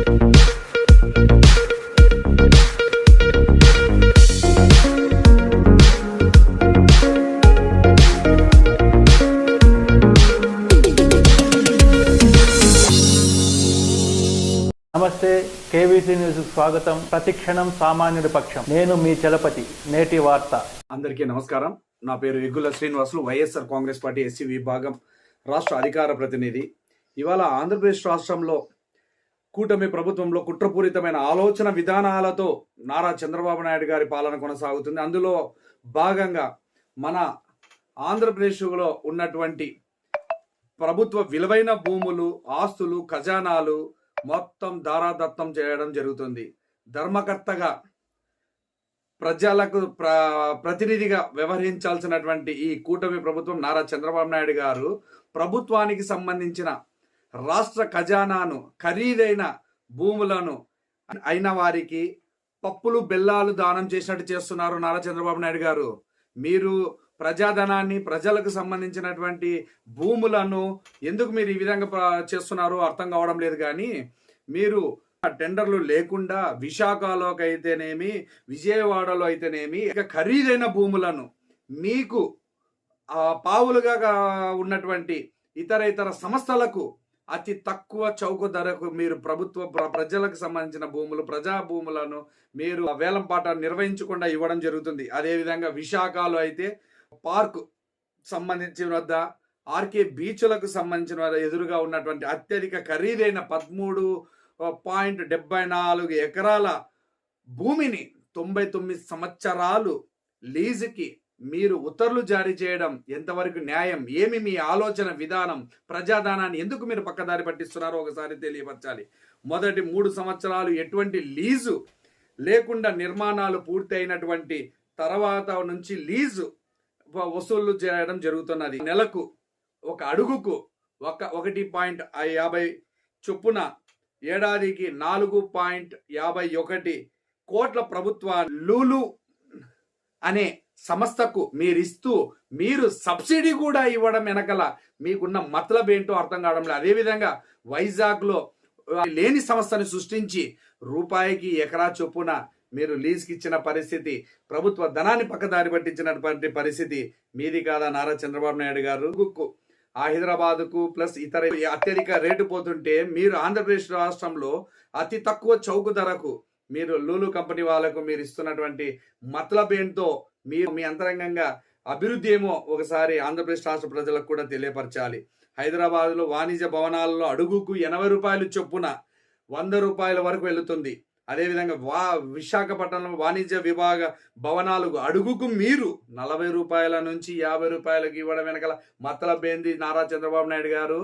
నమస్తే KVC news స్వాగతం. ప్రతిక్షణం సామాన్యుడి పక్షం. నేను మీ చలపతి నేటి వార్త. అందరికీ నమస్కారం. నా పేరు Eggula Srinivasulu YSR Congress party SC విభాగం రాష్ట్ర అధికార ప్రతినిధి. ఇవాళ ఆంధ్రప్రదేశ్ రాష్ట్రంలో కూటమి ప్రభుత్వంలో కుట్రపూరితమైన ఆలోచన విధానాలతో నారా చంద్రబాబు నాయుడు గారి పాలన కొనసాగుతుంది. అందులో భాగంగా మన ఆంధ్రప్రదేశ్లో ఉన్నటువంటి ప్రభుత్వ విలువైన భూములు ఆస్తులు ఖజానాలు మొత్తం దారాదత్తం చేయడం జరుగుతుంది. ధర్మకర్తగా ప్రజలకు ప్ర ప్రతినిధిగా వ్యవహరించాల్సినటువంటి ఈ కూటమి ప్రభుత్వం నారా చంద్రబాబు నాయుడు గారు ప్రభుత్వానికి సంబంధించిన రాష్ట్ర ఖజానాను ఖరీదైన భూములను అయిన వారికి పప్పులు బెల్లాలు దానం చేసినట్టు చేస్తున్నారు నారా చంద్రబాబు నాయుడు గారు. మీరు ప్రజాధనాన్ని ప్రజలకు సంబంధించినటువంటి భూములను ఎందుకు మీరు ఈ విధంగా చేస్తున్నారో అర్థం కావడం లేదు కానీ మీరు ఆ టెండర్లు లేకుండా విశాఖలోకి అయితేనేమి విజయవాడలో అయితేనేమి ఇక ఖరీదైన భూములను మీకు పావులుగా ఉన్నటువంటి ఇతర ఇతర సంస్థలకు అతి తక్కువ చౌక ధరకు మీరు ప్రభుత్వ ప్ర- ప్రజలకు సంబంధించిన భూములు ప్రజా భూములను మీరు ఆ వేలం పాట నిర్వహించకుండా ఇవ్వడం జరుగుతుంది. అదేవిధంగా విశాఖలో అయితే పార్క్ సంబంధించిన వద్ద ఆర్కే బీచ్లకు సంబంధించిన వద్ద ఎదురుగా ఉన్నటువంటి అత్యధిక ఖరీదైన పదమూడు పాయింట్ డెబ్బై నాలుగు ఎకరాల భూమిని తొంభై తొమ్మిది సంవత్సరాలు లీజుకి మీరు ఉత్తర్వులు జారీ చేయడం ఎంతవరకు న్యాయం? ఏమి మీ ఆలోచన విధానం? ప్రజాదానాన్ని ఎందుకు మీరు పక్కదారి పట్టిస్తున్నారో ఒకసారి తెలియపరచాలి. మొదటి మూడు సంవత్సరాలు ఎటువంటి లీజు లేకుండా నిర్మాణాలు పూర్తి అయినటువంటి తర్వాత నుంచి లీజు వసూళ్ళు చేయడం జరుగుతున్నది. నెలకు ఒక అడుగుకు ఒక ఒకటి పాయింట్ యాభై చొప్పున ఏడాదికి నాలుగు పాయింట్ యాభై ఒకటి కోట్ల ప్రభుత్వ లూలు అనే సంస్థకు మీరిస్తూ మీరు సబ్సిడీ కూడా ఇవ్వడం వెనకల మీకున్న మతలబ్ ఏంటో అర్థం కావడం లేదు. అదేవిధంగా వైజాగ్లో లేని సంస్థని సృష్టించి రూపాయికి ఎకరా చొప్పున మీరు లీజ్కి ఇచ్చిన పరిస్థితి ప్రభుత్వ ధనాన్ని పక్కదారి పట్టించినటువంటి పరిస్థితి మీది కాదా నారా చంద్రబాబు నాయుడు గారు? ఆ హైదరాబాద్కు ప్లస్ ఇతర అత్యధిక రేటు పోతుంటే మీరు ఆంధ్రప్రదేశ్ రాష్ట్రంలో అతి తక్కువ చౌక ధరకు మీరు లూలు కంపెనీ వాళ్ళకు మీరు ఇస్తున్నటువంటి మతలబేంతో మీరు మీ అంతరంగంగా అభివృద్ధి ఏమో ఒకసారి ఆంధ్రప్రదేశ్ రాష్ట్ర ప్రజలకు కూడా తెలియపరచాలి. హైదరాబాద్లో వాణిజ్య భవనాలలో అడుగుకు ఎనభై రూపాయలు చొప్పున వంద రూపాయల వరకు వెళుతుంది. అదేవిధంగా వా విశాఖపట్నంలో వాణిజ్య విభాగ భవనాలు అడుగుకు మీరు నలభై రూపాయల నుంచి యాభై రూపాయలకు ఇవ్వడం వెనకాల మతలబేంది నారా చంద్రబాబు నాయుడు గారు?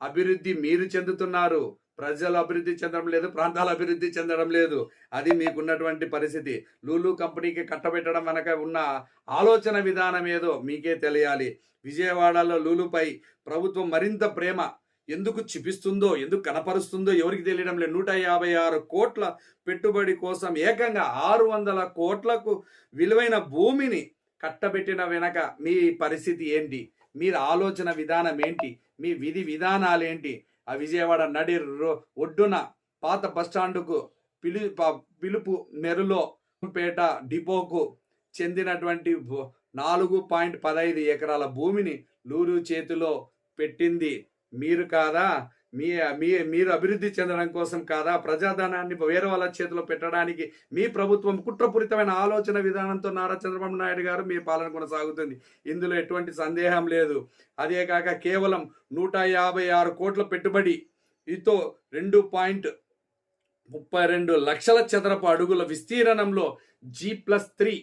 అభివృద్ధి మీరు చెందుతున్నారు. ప్రజలు అభివృద్ధి చెందడం లేదు ప్రాంతాల అభివృద్ధి చెందడం లేదు. అది మీకున్నటువంటి పరిస్థితి. లూలు కంపెనీకి కట్టబెట్టడం వెనక ఉన్న ఆలోచన విధానం ఏదో మీకే తెలియాలి. విజయవాడలో లూలుపై ప్రభుత్వం మరింత ప్రేమ ఎందుకు చిపిస్తుందో ఎందుకు కనపరుస్తుందో ఎవరికి తెలియడం లేదు. నూట యాభై ఆరు కోట్ల పెట్టుబడి కోసం ఏకంగా ఆరు వందల కోట్లకు విలువైన భూమిని కట్టబెట్టిన వెనక మీ పరిస్థితి ఏంటి? మీరు ఆలోచన విధానం ఏంటి? మీ విధి విధానాలు ఏంటి? ఆ విజయవాడ నడి రో- ఒడ్డున పాత బస్టాండుకు పిలు ప- పిలుపు మెరులో పేట డిపోకు చెందినటువంటి నాలుగు పాయింట్ పదహైదు ఎకరాల భూమిని లూరు చేతిలో పెట్టింది. మీరు కాదా? మీ మీ మీరు అభివృద్ధి చెందడం కోసం కాదా? ప్రజాధనాన్ని వేరే వాళ్ళ చేతిలో పెట్టడానికి మీ ప్రభుత్వం కుట్రపూరితమైన ఆలోచన విధానంతో నారా చంద్రబాబు నాయుడు గారు మీ పాలన కొనసాగుతుంది. ఇందులో ఎటువంటి సందేహం లేదు. అదే కాక కేవలం నూట యాభై ఆరు కోట్ల పెట్టుబడి ఇతో రెండు పాయింట్ ముప్పై రెండు లక్షల చదరపు అడుగుల విస్తీర్ణంలో జీ ప్లస్ త్రీ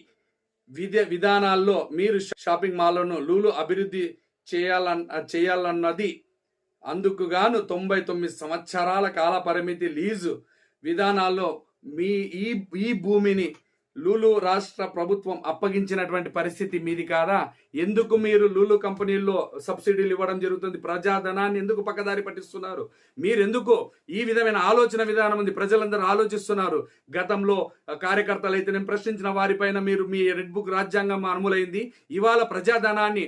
విధ విధానాల్లో మీరు షాపింగ్ మాల్లను లూలు అభివృద్ధి చేయాలన్ చేయాలన్నది అందుకు గాను తొంభై తొమ్మిది సంవత్సరాల కాల పరిమితి లీజు విధానాల్లో మీ ఈ ఈ భూమిని లూలు రాష్ట్ర ప్రభుత్వం అప్పగించినటువంటి పరిస్థితి మీది కాదా? ఎందుకు మీరు లూలు కంపెనీల్లో సబ్సిడీలు ఇవ్వడం జరుగుతుంది? ప్రజాధనాన్ని ఎందుకు పక్కదారి పట్టిస్తున్నారు? మీరెందుకు ఈ విధమైన ఆలోచన విధానం ఉంది? ప్రజలందరూ ఆలోచిస్తున్నారు. గతంలో కార్యకర్తలు అయితే నేను ప్రశ్నించిన వారిపైన మీరు మీ రెడ్ బుక్ రాజ్యాంగం అమలైంది. ఇవాళ ప్రజాధనాన్ని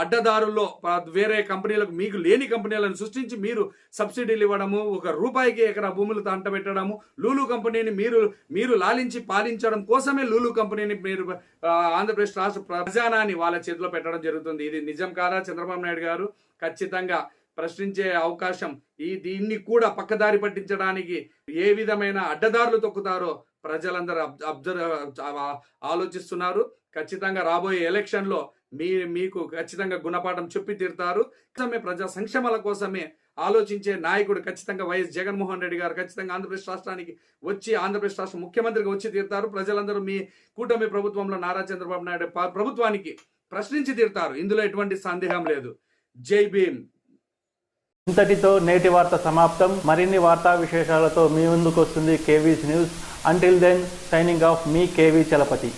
అడ్డదారుల్లో వేరే కంపెనీలకు మీకు లేని కంపెనీలను సృష్టించి మీరు సబ్సిడీలు ఇవ్వడము ఒక రూపాయికి ఎకరా భూములు తంటబెట్టడము లూలు కంపెనీని మీరు మీరు లాలించి పాలించడం కోసమే లూలు కంపెనీని మీరు ఆంధ్రప్రదేశ్ రాష్ట్ర ప్రజానాన్ని వాళ్ళ చేతిలో పెట్టడం జరుగుతుంది. ఇది నిజం కాదా? చంద్రబాబు నాయుడు గారు ఖచ్చితంగా ప్రశ్నించే అవకాశం ఈ దీన్ని కూడా పక్కదారి పట్టించడానికి ఏ విధమైన అడ్డదారులు తొక్కుతారో ప్రజలందరూ అబ్- అబ్జర్వ్ ఆలోచిస్తున్నారు. ఖచ్చితంగా రాబోయే ఎలక్షన్లో మీ మీకు ఖచ్చితంగా గుణపాఠం చెప్పి తీరుతారు. ప్రజా సంక్షేమాల కోసమే ఆలోచించే నాయకుడు ఖచ్చితంగా వైఎస్ జగన్మోహన్ రెడ్డి గారు ఖచ్చితంగా ఆంధ్రప్రదేశ్ రాష్ట్రానికి వచ్చి ఆంధ్రప్రదేశ్ రాష్ట్ర ముఖ్యమంత్రిగా వచ్చి తీరుతారు. ప్రజలందరూ మీ కూటమి ప్రభుత్వంలో నారా చంద్రబాబు నాయుడు ప్రభుత్వానికి ప్రశ్నించి తీరుతారు. ఇందులో ఎటువంటి సందేహం లేదు. జై భీమ్. ఇంతటితో నేటి వార్త సమాప్తం. మరిన్ని వార్తా విశేషాలతో మీ ముందుకు వస్తుంది KV's news. Until then signing off మీ కేవీ చలపతి.